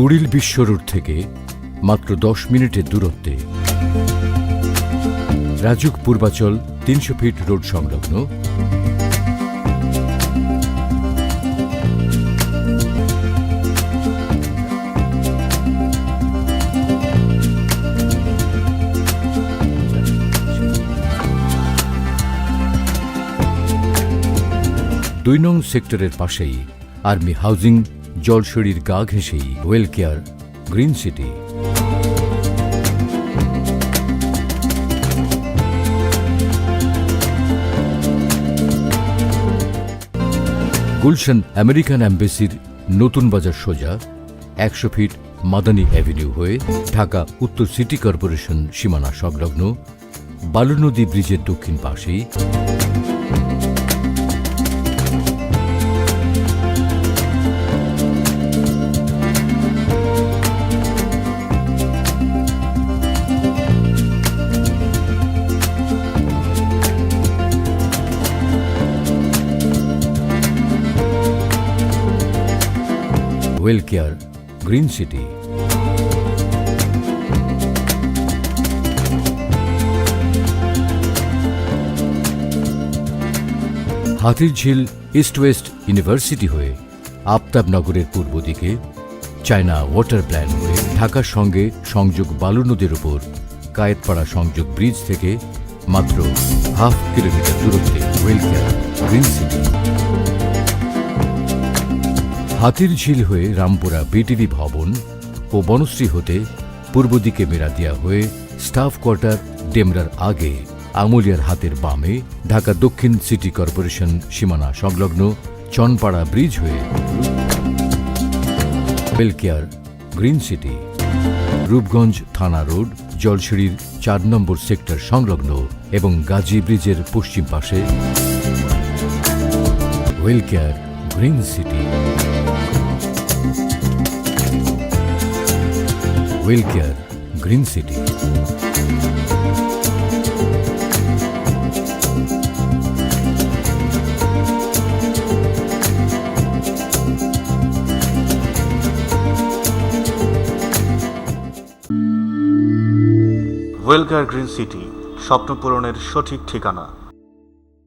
কুড়িল বিশ্ব রোড থেকে মাত্র দশ মিনিটের দূরত্বে রাজুক পূর্বাচল তিনশো ফিট রোড সংলগ্ন। দুই নং সেক্টরের পাশেই আর্মি হাউজিং জলসড়ির গা ঘেঁষেই well care green city. Gulshan American অ্যাম্বাসির Notun বাজার সোজা, একশো ফিট মাদানী অ্যাভিনিউ হয়ে ঢাকা উত্তর সিটি কর্পোরেশন সীমানা সংলগ্ন বালু নদী ব্রিজের দক্ষিণ পাশেই ওয়েল কেয়ার, গ্রিন সিটি। হাতির ঝিল ইস্ট ওয়েস্ট ইউনিভার্সিটি হয়ে আফতাবনগরের পূর্ব দিকে, চায়না ওয়াটার প্ল্যান হয়ে ঢাকার সঙ্গে সংযোগ বালু নদীর উপর, কায়েতপাড়া সংযোগ ব্রিজ থেকে মাত্র হাফ কিলোমিটার দূরত্বে well care, green city. Hatir Jheel হয়ে রামপুরা বিটিভি ভবন ও বনশ্রী হতে পূর্ব দিকে মেরাদিয়া হয়ে স্টাফ কোয়ার্টার ডেমরার আগে আমুলিয়ার হাতের বামে ঢাকা দক্ষিণ সিটি কর্পোরেশন সীমানা সংলগ্ন চনপাড়া ব্রিজ হয়ে ওয়েলকেয়ার গ্রিন সিটি, রূপগঞ্জ থানা রোড জলসিঁড়ির চার নম্বর সেক্টর সংলগ্ন এবং গাজী ব্রিজের পশ্চিম পাশে wellcare green city. Wellcare green city wellcare green city স্বপ্ন পূরণের সঠিক ঠিকানা।